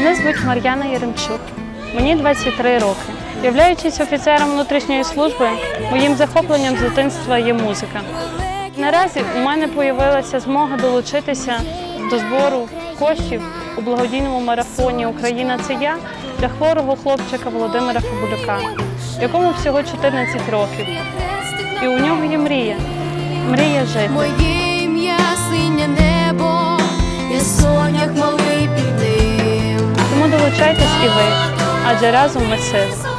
Мене звуть Мар'яна Яремчук. Мені 23 роки. Являючись офіцером внутрішньої служби, моїм захопленням з дитинства є музика. Наразі у мене з'явилася змога долучитися до збору коштів у благодійному марафоні Україна це я для хворого хлопчика Володимира Фабулюка, якому всього 14 років. І у нього є мрія. Мрія жити. сонях малий під ним.